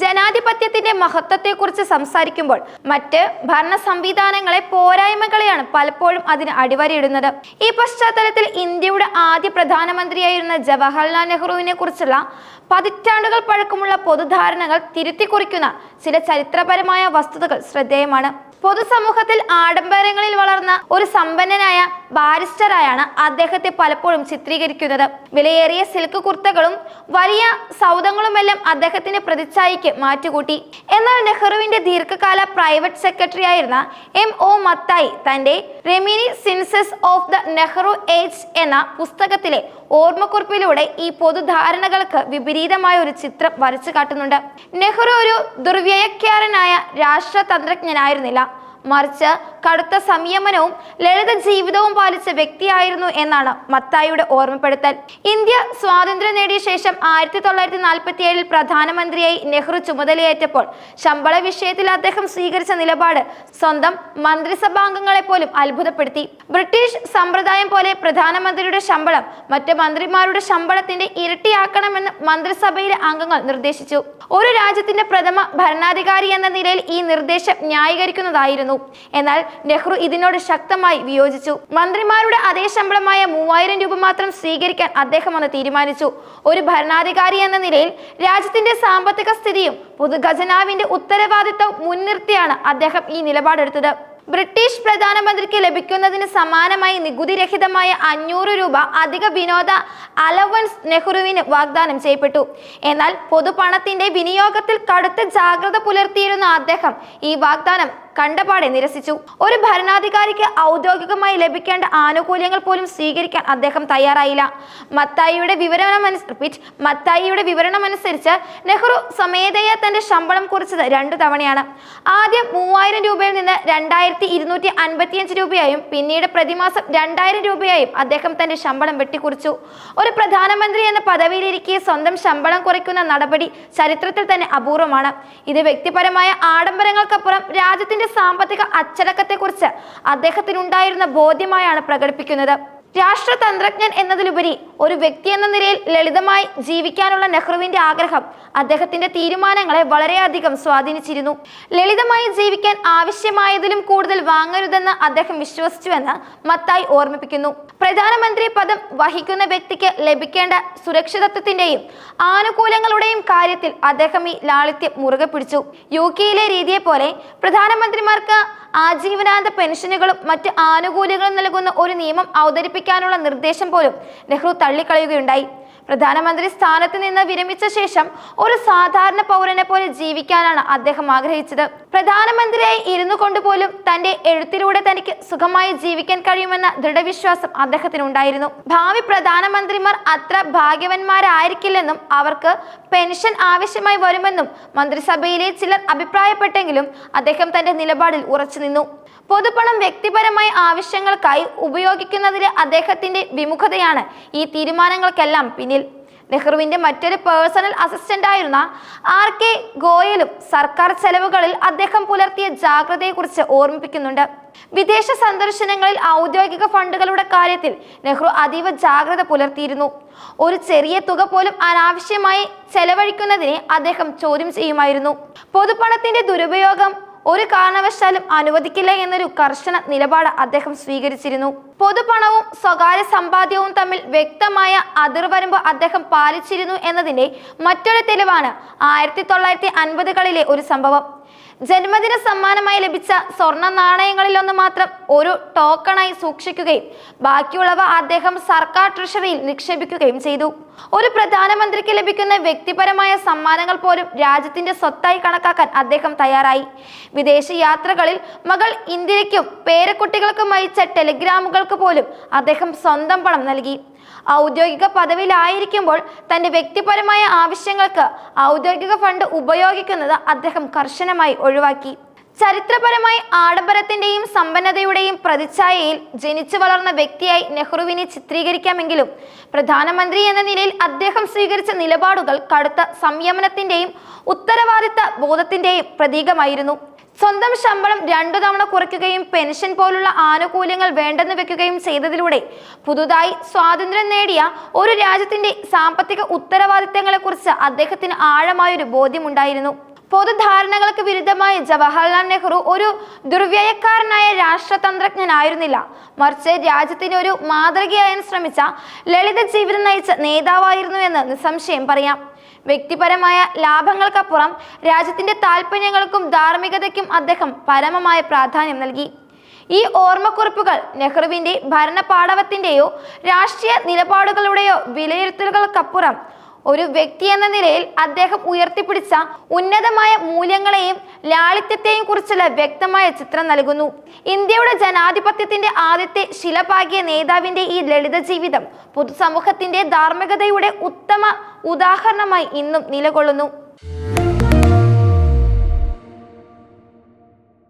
ജനാധിപത്യത്തിന്റെ മഹത്വത്തെക്കുറിച്ച് സംസാരിക്കുമ്പോൾ മറ്റ് ഭരണ സംവിധാനങ്ങളെ പോരായ്മകളെയാണ് പലപ്പോഴും അതിന് അടിവരയിടുന്നത്. ഈ പശ്ചാത്തലത്തിൽ ഇന്ത്യയുടെ ആദ്യ പ്രധാനമന്ത്രിയായിരുന്ന ജവഹർലാൽ നെഹ്റുവിനെ കുറിച്ചുള്ള പതിറ്റാണ്ടുകൾ പഴക്കമുള്ള പൊതുധാരണകൾ തിരുത്തിക്കുറിക്കുന്ന ചില ചരിത്രപരമായ വസ്തുതകൾ ശ്രദ്ധേയമാണ്. പൊതുസമൂഹത്തിൽ ആഡംബരങ്ങളിൽ വളർന്ന ഒരു സമ്പന്നനായ ബാരിസ്റ്ററായാണ് അദ്ദേഹത്തെ പലപ്പോഴും ചിത്രീകരിക്കുന്നത്. വിലയേറിയ സിൽക്ക് കുർത്തകളും വലിയ സൗദങ്ങളുമെല്ലാം അദ്ദേഹത്തിന്റെ പ്രതിച്ഛായയ്ക്ക് മാറ്റുകൂട്ടി. എന്നാൽ നെഹ്റുവിന്റെ ദീർഘകാല പ്രൈവറ്റ് സെക്രട്ടറി ആയിരുന്ന എം ഒ മത്തായി തന്റെ reminiscences of the Nehru age എന്ന പുസ്തകത്തിലെ ഓർമ്മക്കുറിപ്പിലൂടെ ഈ പൊതുധാരണകൾക്ക് വിപരീതമായ ഒരു ചിത്രം വരച്ചു കാട്ടുന്നുണ്ട്. നെഹ്റു ഒരു ദുർവ്യയക്കാരനായ രാഷ്ട്രതന്ത്രജ്ഞനായിരുന്നില്ല. മറിച്ച് കടുത്ത സംയമനവും ലളിത ജീവിതവും പാലിച്ച വ്യക്തിയായിരുന്നു എന്നാണ് മത്തായിയുടെ ഓർമ്മപ്പെടുത്തൽ. ഇന്ത്യ സ്വാതന്ത്ര്യം നേടിയ ശേഷം ആയിരത്തി തൊള്ളായിരത്തി നാൽപ്പത്തി ഏഴിൽ പ്രധാനമന്ത്രിയായി നെഹ്റു ചുമതലയേറ്റപ്പോൾ ശമ്പള വിഷയത്തിൽ അദ്ദേഹം സ്വീകരിച്ച നിലപാട് സ്വന്തം മന്ത്രിസഭാംഗങ്ങളെ പോലും അത്ഭുതപ്പെടുത്തി. ബ്രിട്ടീഷ് സമ്പ്രദായം പോലെ പ്രധാനമന്ത്രിയുടെ ശമ്പളം മറ്റ് മന്ത്രിമാരുടെ ശമ്പളത്തിന്റെ ഇരട്ടിയാക്കണമെന്ന് മന്ത്രിസഭയിലെ അംഗങ്ങൾ നിർദ്ദേശിച്ചു. ഒരു രാജ്യത്തിന്റെ പ്രഥമ ഭരണാധികാരി എന്ന നിലയിൽ ഈ നിർദ്ദേശം ന്യായീകരിക്കുന്നതായിരുന്നു. എന്നാൽ നെഹ്റു ഇതിനോട് ശക്തമായി വിയോജിച്ചു. മന്ത്രിമാരുടെ അതേ ശമ്പളമായ മൂവായിരം രൂപ മാത്രം സ്വീകരിക്കാൻ അദ്ദേഹം അന്ന് തീരുമാനിച്ചു. ഒരു ഭരണാധികാരി എന്ന നിലയിൽ രാജ്യത്തിന്റെ സാമ്പത്തിക സ്ഥിതിയും പൊതുഖജനാവിന്റെ ഉത്തരവാദിത്വം മുൻനിർത്തിയാണ് അദ്ദേഹം ഈ നിലപാടെടുത്തത്. ബ്രിട്ടീഷ് പ്രധാനമന്ത്രിക്ക് ലഭിക്കുന്നതിന് സമാനമായി നികുതിരഹിതമായ അഞ്ഞൂറ് രൂപ അധിക വിനോദ അലവൻസ് നെഹ്റുവിന് വാഗ്ദാനം ചെയ്യപ്പെട്ടു. എന്നാൽ പൊതുപണത്തിന്റെ വിനിയോഗത്തിൽ കടുത്ത ജാഗ്രത പുലർത്തിയിരുന്ന അദ്ദേഹം ഈ വാഗ്ദാനം കണ്ടപാടെ നിരസിച്ചു. ഒരു ഭരണാധികാരിക്ക് ഔദ്യോഗികമായി ലഭിക്കേണ്ട ആനുകൂല്യങ്ങൾ പോലും സ്വീകരിക്കാൻ അദ്ദേഹം തയ്യാറായില്ല. മത്തായിയുടെ വിവരണം റിപ്പീറ്റ് മത്തായിയുടെ വിവരണമനുസരിച്ച് നെഹ്റു സ്വമേധയ തന്റെ ശമ്പളം കുറിച്ചത് രണ്ടു തവണയാണ്. ആദ്യം മൂവായിരം രൂപയിൽ നിന്ന് രണ്ടായിരത്തി ഇരുന്നൂറ്റി അൻപത്തിയഞ്ച് രൂപയായും പിന്നീട് പ്രതിമാസം രണ്ടായിരം രൂപയായും അദ്ദേഹം തന്റെ ശമ്പളം വെട്ടിക്കുറിച്ചു. ഒരു പ്രധാനമന്ത്രി എന്ന പദവിയിലിരിക്കെ സ്വന്തം ശമ്പളം കുറയ്ക്കുന്ന നടപടി ചരിത്രത്തിൽ തന്നെ അപൂർവമാണ്. ഇത് വ്യക്തിപരമായ ആഡംബരങ്ങൾക്കപ്പുറം രാജ്യത്തിന്റെ സാമ്പത്തിക അച്ചടക്കത്തെക്കുറിച്ച് അദ്ദേഹത്തിനുണ്ടായിരുന്ന ബോധ്യമായാണ് പ്രകടിപ്പിക്കുന്നത്. രാഷ്ട്രതന്ത്രജ്ഞൻ എന്നതിലുപരി ഒരു വ്യക്തി എന്ന നിലയിൽ ലളിതമായി ജീവിക്കാനുള്ള നെഹ്റുവിന്റെ ആഗ്രഹം അദ്ദേഹത്തിന്റെ തീരുമാനങ്ങളെ വളരെയധികം സ്വാധീനിച്ചിരുന്നു. ലളിതമായി ജീവിക്കാൻ ആവശ്യമായതിലും കൂടുതൽ വാങ്ങരുതെന്ന് അദ്ദേഹം വിശ്വസിച്ചുവെന്ന് മത്തായി ഓർമ്മിപ്പിക്കുന്നു. പ്രധാനമന്ത്രി പദം വഹിക്കുന്ന വ്യക്തിക്ക് ലഭിക്കേണ്ട സുരക്ഷിതത്വത്തിന്റെയും ആനുകൂല്യങ്ങളുടെയും കാര്യത്തിൽ അദ്ദേഹം ഈ ലാളിത്യം മുറുകെ പിടിച്ചു. യു കെയിലെ രീതിയെ പോലെ പ്രധാനമന്ത്രിമാർക്ക് ആജീവനാന്ത പെൻഷനുകളും മറ്റ് ആനുകൂല്യങ്ങളും നൽകുന്ന ഒരു നിയമം അവതരിപ്പിക്കാനുള്ള നിർദ്ദേശം പോലും നെഹ്റു തള്ളിക്കളയുകയുണ്ടായി. പ്രധാനമന്ത്രി സ്ഥാനത്ത് നിന്ന് വിരമിച്ച ശേഷം ഒരു സാധാരണ പൗരനെ പോലെ ജീവിക്കാനാണ് അദ്ദേഹം ആഗ്രഹിച്ചത്. പ്രധാനമന്ത്രിയായി ഇരുന്നു കൊണ്ടുപോലും തന്റെ എഴുത്തിലൂടെ തനിക്ക് സുഖമായി ജീവിക്കാൻ കഴിയുമെന്ന ദൃഢവിശ്വാസം അദ്ദേഹത്തിനുണ്ടായിരുന്നു. ഭാവി പ്രധാനമന്ത്രിമാർ അത്ര ഭാഗ്യവന്മാരായിരിക്കില്ലെന്നും അവർക്ക് പെൻഷൻ ആവശ്യമായി വരുമെന്നും മന്ത്രിസഭയിലെ ചിലർ അഭിപ്രായപ്പെട്ടെങ്കിലും അദ്ദേഹം തന്റെ നിലപാടിൽ ഉറച്ചു നിന്നു പൊതുപണം വ്യക്തിപരമായ ആവശ്യങ്ങൾക്കായി ഉപയോഗിക്കുന്നതിലെ അദ്ദേഹത്തിന്റെ വിമുഖതയാണ് ഈ തീരുമാനങ്ങൾക്കെല്ലാം പിന്നിൽ. നെഹ്റുവിന്റെ മറ്റൊരു പേഴ്സണൽ അസിസ്റ്റന്റ് ആയിരുന്ന ആർ കെ ഗോയലും സർക്കാർ ചെലവുകളിൽ അദ്ദേഹം പുലർത്തിയ ജാഗ്രതയെക്കുറിച്ച് ഓർമ്മിപ്പിക്കുന്നുണ്ട്. വിദേശ സന്ദർശനങ്ങളിൽ ഔദ്യോഗിക ഫണ്ടുകളുടെ കാര്യത്തിൽ നെഹ്റു അതീവ ജാഗ്രത പുലർത്തിയിരുന്നു. ഒരു ചെറിയ തുക പോലും അനാവശ്യമായി ചെലവഴിക്കുന്നതിനെ അദ്ദേഹം ചോദ്യം ചെയ്യുമായിരുന്നു. പൊതുപണത്തിന്റെ ദുരുപയോഗം ഒരു കാരണവശാലും അനുവദിക്കില്ല എന്നൊരു കർശന നിലപാട് അദ്ദേഹം സ്വീകരിച്ചിരുന്നു. പൊതുപണവും സ്വകാര്യ സമ്പാദ്യവും തമ്മിൽ വ്യക്തമായ അതിർവരമ്പ് അദ്ദേഹം പാലിച്ചിരുന്നു എന്നതിന്റെ മറ്റൊരു തെളിവാണ് ആയിരത്തി തൊള്ളായിരത്തി അൻപതുകളിലെ ഒരു സംഭവം. ജന്മദിന സമ്മാനമായി ലഭിച്ച സ്വർണ നാണയങ്ങളിലൊന്ന് മാത്രം ഒരു ടോക്കണായി സൂക്ഷിക്കുകയും ബാക്കിയുള്ളവ അദ്ദേഹം സർക്കാർ ട്രഷറിയിൽ നിക്ഷേപിക്കുകയും ചെയ്തു. ഒരു പ്രധാനമന്ത്രിക്ക് ലഭിക്കുന്ന വ്യക്തിപരമായ സമ്മാനങ്ങൾ പോലും രാജ്യത്തിന്റെ സ്വത്തായി കണക്കാക്കാൻ അദ്ദേഹം തയ്യാറായി. വിദേശ യാത്രകളിൽ മകൾ ഇന്ദിരയ്ക്കും പേരക്കുട്ടികൾക്കും അയച്ച ടെലിഗ്രാമുകൾക്ക് പോലും അദ്ദേഹം സ്വന്തം പണം നൽകി. ഔദ്യോഗിക പദവിയിലായിരിക്കുമ്പോൾ തന്റെ വ്യക്തിപരമായ ആവശ്യങ്ങൾക്ക് ഔദ്യോഗിക ഫണ്ട് ഉപയോഗിക്കുന്നത് അദ്ദേഹം കർശനമായി ഒഴിവാക്കി. ചരിത്രപരമായി ആഡംബരത്തിന്റെയും സമ്പന്നതയുടെയും പ്രതിച്ഛായയിൽ ജനിച്ചു വളർന്ന വ്യക്തിയായി നെഹ്റുവിനെ ചിത്രീകരിക്കാമെങ്കിലും പ്രധാനമന്ത്രി എന്ന നിലയിൽ അദ്ദേഹം സ്വീകരിച്ച നിലപാടുകൾ കടുത്ത സംയമനത്തിന്റെയും ഉത്തരവാദിത്ത ബോധത്തിന്റെയും പ്രതീകമായിരുന്നു. സ്വന്തം ശമ്പളം രണ്ടു തവണ കുറയ്ക്കുകയും പെൻഷൻ പോലുള്ള ആനുകൂല്യങ്ങൾ വേണ്ടെന്ന് വെക്കുകയും ചെയ്തതിലൂടെ പുതുതായി സ്വാതന്ത്ര്യം നേടിയ ഒരു രാജ്യത്തിന്റെ സാമ്പത്തിക ഉത്തരവാദിത്തങ്ങളെക്കുറിച്ച് അദ്ദേഹത്തിന് ആഴമായൊരു ബോധ്യമുണ്ടായിരുന്നു. പൊതുധാരണകൾക്ക് വിരുദ്ധമായി ജവഹർലാൽ നെഹ്റു ഒരു ദുർവ്യയക്കാരനായ രാഷ്ട്രതന്ത്രജ്ഞനായിരുന്നില്ല. മറിച്ച് രാജ്യത്തിന് ഒരു മാതൃകയായാൻ ശ്രമിച്ച ലളിത ജീവിതം നയിച്ച നേതാവായിരുന്നു എന്ന് നിസ്സംശയം പറയാം. വ്യക്തിപരമായ ലാഭങ്ങൾക്കപ്പുറം രാജ്യത്തിന്റെ താല്പര്യങ്ങൾക്കും ധാർമ്മികതയ്ക്കും അദ്ദേഹം പരമമായ പ്രാധാന്യം നൽകി. ഈ ഓർമ്മക്കുറിപ്പുകൾ നെഹ്റുവിന്റെ ഭരണപാടവത്തിന്റെയോ രാഷ്ട്രീയ നിലപാടുകളുടെയോ വിലയിരുത്തലുകൾക്കപ്പുറം ഒരു വ്യക്തി എന്ന നിലയിൽ അദ്ദേഹം ഉയർത്തിപ്പിടിച്ച ഉന്നതമായ മൂല്യങ്ങളെയും ലാളിത്യത്തെയും കുറിച്ചുള്ള വ്യക്തമായ ചിത്രം നൽകുന്നു. ഇന്ത്യയുടെ ജനാധിപത്യത്തിന്റെ ആദ്യത്തെ ശിലപാകിയ നേതാവിന്റെ ഈ ലളിത ജീവിതം പൊതുസമൂഹത്തിന്റെ ധാർമ്മികതയുടെ ഉത്തമ ഉദാഹരണമായി ഇന്നും നിലകൊള്ളുന്നു.